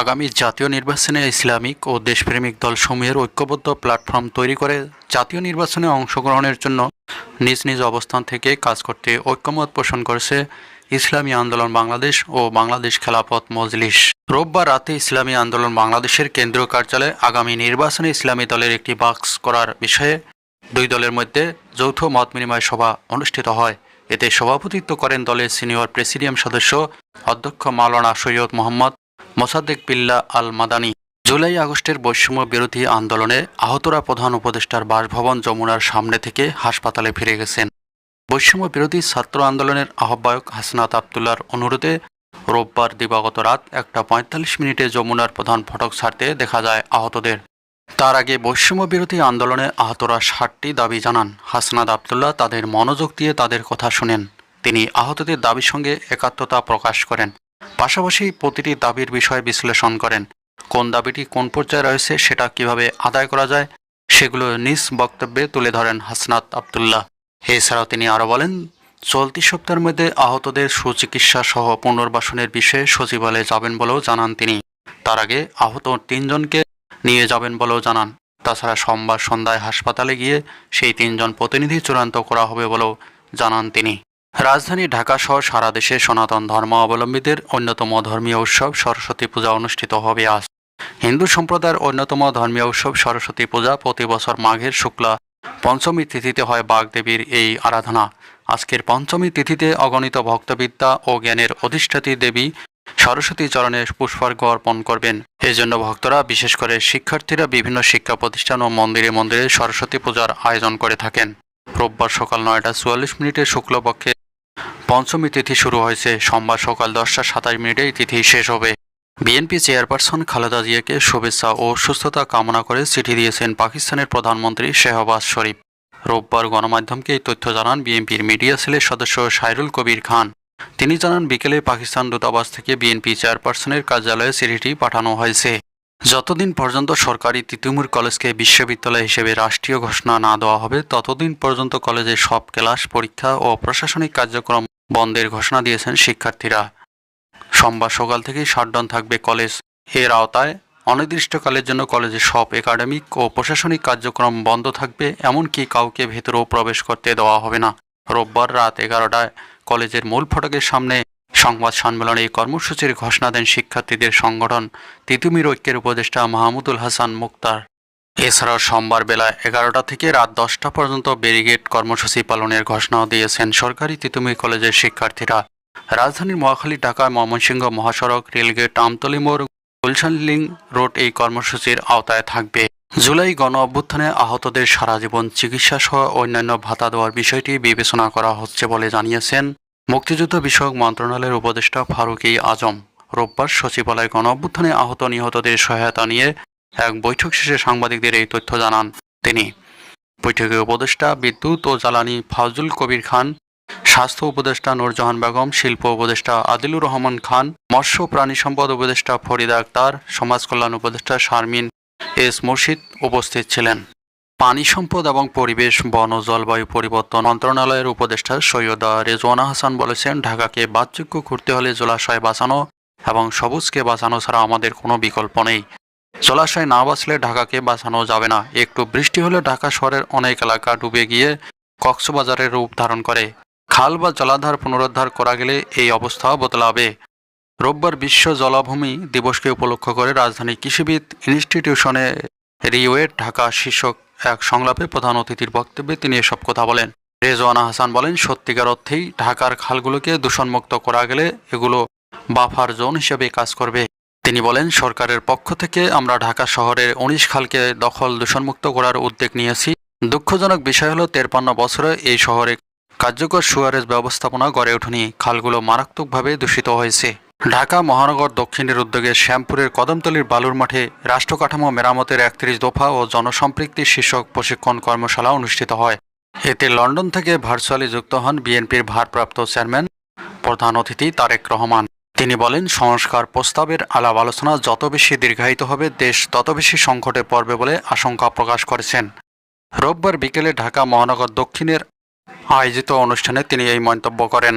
আগামী জাতীয় নির্বাচনে ইসলামিক ও দেশপ্রেমিক দলসমূহের ঐক্যবদ্ধ প্ল্যাটফর্ম তৈরি করে জাতীয় নির্বাচনে অংশগ্রহণের জন্য নিজ নিজ অবস্থান থেকে কাজ করতে ঐক্যমত পোষণ করেছে ইসলামী আন্দোলন বাংলাদেশ ও বাংলাদেশ খেলাপথ মজলিস। রোববার রাতে ইসলামী আন্দোলন বাংলাদেশের কেন্দ্রীয় কার্যালয়ে আগামী নির্বাচনে ইসলামী দলের একটি বাক্স করার বিষয়ে দুই দলের মধ্যে যৌথ মত বিনিময় সভা অনুষ্ঠিত হয়। এতে সভাপতিত্ব করেন দলের সিনিয়র প্রেসিডিয়াম সদস্য অধ্যক্ষ মাওলানা সৈয়দ মোহাম্মদ মোসাদ্দেক বিল্লা আল মাদানি জুলাই আগস্টের বৈষম্য বিরোধী আন্দোলনে আহতরা প্রধান উপদেষ্টার বাসভবন যমুনার সামনে থেকে হাসপাতালে ফিরে গেছেন। বৈষম্য বিরোধী ছাত্র আন্দোলনের আহ্বায়ক হাসনাত আবদুল্লার অনুরোধে রোববার দিবাগত রাত একটা পঁয়তাল্লিশ মিনিটে যমুনার প্রধান ফটক ছাড়তে দেখা যায় আহতদের। তার আগে বৈষম্য বিরোধী আন্দোলনে আহতরা ষাটটি দাবি জানান। হাসনাত আবদুল্লাহ তাদের মনোযোগ দিয়ে তাদের কথা শুনেন। তিনি আহতদের দাবির সঙ্গে একাত্মতা প্রকাশ করেন। পাশাপাশি প্রতিটি দাবির বিষয়ে বিশ্লেষণ করেন। কোন দাবিটি কোন পর্যায়ে রয়েছে সেটা কীভাবে আদায় করা যায় সেগুলো নিজ বক্তব্যে তুলে ধরেন হাসনাত আবদুল্লাহ। এছাড়াও তিনি আরও বলেন, চলতি সপ্তাহের মধ্যে আহতদের সুচিকিৎসা সহ পুনর্বাসনের বিষয়ে সচিবালয়ে যাবেন বলেও জানান তিনি। তার আগে আহত তিনজনকে নিয়ে যাবেন বলেও জানান। তাছাড়া সোমবার সন্ধ্যায় হাসপাতালে গিয়ে সেই তিনজন প্রতিনিধি চূড়ান্ত করা হবে বলেও জানান তিনি। রাজধানী ঢাকা সহ সারা দেশে সনাতন ধর্মাবলম্বীদের অন্যতম ধর্মীয় উৎসব সরস্বতী পূজা অনুষ্ঠিত হবে আজ। হিন্দু সম্প্রদায়ের অন্যতম ধর্মীয় উৎসব সরস্বতী পূজা প্রতি বছর মাঘের শুক্লা পঞ্চমী তিথিতে হয় বাগদেবীর এই আরাধনা। আজকের পঞ্চমী তিথিতে অগণিত ভক্তবিদ্যা ও জ্ঞানের অধিষ্ঠাতী দেবী সরস্বতী চরণে পুষ্পার্ঘ্য অর্পণ করবেন। এই জন্য ভক্তরা, বিশেষ করে শিক্ষার্থীরা, বিভিন্ন শিক্ষা প্রতিষ্ঠান ও মন্দিরে মন্দিরে সরস্বতী পূজার আয়োজন করে থাকেন। রোববার সকাল নয়টা চুয়াল্লিশ মিনিটে শুক্লপক্ষে পঞ্চমী তিথি শুরু হয়েছে। সোমবার সকাল দশটা সাতাশ মিনিটে এই তিথি শেষ হবে। বিএনপি চেয়ারপারসন খালেদা জিয়াকে শুভেচ্ছা ও সুস্থতা কামনা করে চিঠি দিয়েছেন পাকিস্তানের প্রধানমন্ত্রী শেহবাজ শরীফ। রোববার গণমাধ্যমকে এই তথ্য জানান বিএনপির মিডিয়া সেলের সদস্য সাইরুল কবির খান। তিনি জানান, বিকেলে পাকিস্তান দূতাবাস থেকে বিএনপি চেয়ারপারসনের কার্যালয়ে চিঠিটি পাঠানো হয়েছে। যতদিন পর্যন্ত সরকারি তিতুমুর কলেজকে বিশ্ববিদ্যালয় হিসেবে রাষ্ট্রীয় ঘোষণা না দেওয়া হবে, ততদিন পর্যন্ত কলেজের সব ক্লাস, পরীক্ষা ও প্রশাসনিক কার্যক্রম বন্ধের ঘোষণা দিয়েছেন শিক্ষার্থীরা। সোমবার সকাল থেকেই শাটডাউন থাকবে কলেজ। এর আওতায় অনির্দিষ্টকালের জন্য কলেজের সব একাডেমিক ও প্রশাসনিক কার্যক্রম বন্ধ থাকবে, এমনকি কাউকে ভেতরেও প্রবেশ করতে দেওয়া হবে না। রোববার রাত এগারোটায় কলেজের মূল ফটকের সামনে সংবাদ সম্মেলনে এই কর্মসূচির ঘোষণা দেন শিক্ষার্থীদের সংগঠন তিতুমির ঐক্যের উপদেষ্টা মাহমুদুল হাসান মুক্তার। এছাড়াও সোমবার বেলা এগারোটা থেকে রাত দশটা পর্যন্ত ব্যারিগেড কর্মসূচি পালনের ঘোষণাও দিয়েছেন সরকারি তিতুমির কলেজের শিক্ষার্থীরা। রাজধানীর মহাখালী ঢাকা ময়মনসিংহ মহাসড়ক রেলগেট আমতলী মোড় গুলশান লিং রোড এই কর্মসূচির আওতায় থাকবে। জুলাই গণ অভ্যুত্থানে আহতদের সারা জীবন চিকিৎসা সহ অন্যান্য ভাতা দেওয়ার বিষয়টি বিবেচনা করা হচ্ছে বলে জানিয়েছেন মুক্তিযুদ্ধ বিষয়ক মন্ত্রণালয়ের উপদেষ্টা ফারুকি আজম রোববার সচিবালয় গণ অভ্যুত্থানে আহত নিহতদের সহায়তা নিয়ে এক বৈঠক শেষে সাংবাদিকদের এই তথ্য জানান তিনি। বৈঠকে উপদেষ্টা বিদ্যুৎ ও জ্বালানি ফাজুল কবির খান, স্বাস্থ্য উপদেষ্টা নূরজাহান বেগম, শিল্প উপদেষ্টা আদিলুর রহমান খান, মৎস্য প্রাণী সম্পদ উপদেষ্টা ফরিদা আক্তার, সমাজ কল্যাণ উপদেষ্টা শারমিন এস মুর্শিদ উপস্থিত ছিলেন। পানি সম্পদ এবং পরিবেশ, বন জলবায়ু পরিবর্তন মন্ত্রণালয়ের উপদেষ্টা সৈয়দা রেজওয়ানা হাসান বলেছেন, ঢাকাকে বাদযোগ্য করতে হলে জলাশয় বাঁচানো এবং সবুজকে বাঁচানো ছাড়া আমাদের কোনো বিকল্প নেই। জলাশয় না বাঁচলে ঢাকাকে বাঁচানো যাবে না। একটু বৃষ্টি হলে ঢাকা শহরের অনেক এলাকা ডুবে গিয়ে কক্সবাজারের রূপ ধারণ করে। খাল বা জলাধার পুনরুদ্ধার করা গেলে এই অবস্থা বদলাবে। রোববার বিশ্ব জলাভূমি দিবসকে উপলক্ষ করে রাজধানী কৃষিবিদ ইনস্টিটিউশনে রিওয়েট ঢাকা শীর্ষক এক সংলাপে প্রধান অতিথির বক্তব্যে তিনি এসব কথা বলেন। রেজওয়ানা হাসান বলেন, সত্যিকার অর্থেই ঢাকার খালগুলোকে দূষণমুক্ত করা গেলে এগুলো বাফার জোন হিসেবে কাজ করবে। তিনি বলেন, সরকারের পক্ষ থেকে আমরা ঢাকা শহরের উনিশ খালকে দখল দূষণমুক্ত করার উদ্যোগ নিয়েছি। দুঃখজনক বিষয় হলো, তেরপান্ন বছরে এই শহরে কার্যকর সুয়ারেজ ব্যবস্থাপনা গড়ে ওঠেনি। খালগুলো মারাত্মকভাবে দূষিত হয়েছে। ঢাকা মহানগর দক্ষিণের উদ্যোগে শ্যামপুরের কদমতলির বালুর মাঠে রাষ্ট্রকাঠামো মেরামতের একত্রিশ দফা ও জনসম্পৃক্তি শীর্ষক প্রশিক্ষণ কর্মশালা অনুষ্ঠিত হয়। এতে লন্ডন থেকে ভার্চুয়ালি যুক্ত হন বিএনপির ভারপ্রাপ্ত চেয়ারম্যান প্রধান অতিথি তারেক রহমান। তিনি বলেন, সংস্কার প্রস্তাবের আলাপ আলোচনা যত বেশি দীর্ঘায়িত হবে, দেশ তত বেশি সংকটে পড়বে বলে আশঙ্কা প্রকাশ করেছেন। রোববার বিকেলে ঢাকা মহানগর দক্ষিণের আয়োজিত অনুষ্ঠানে তিনি এই মন্তব্য করেন।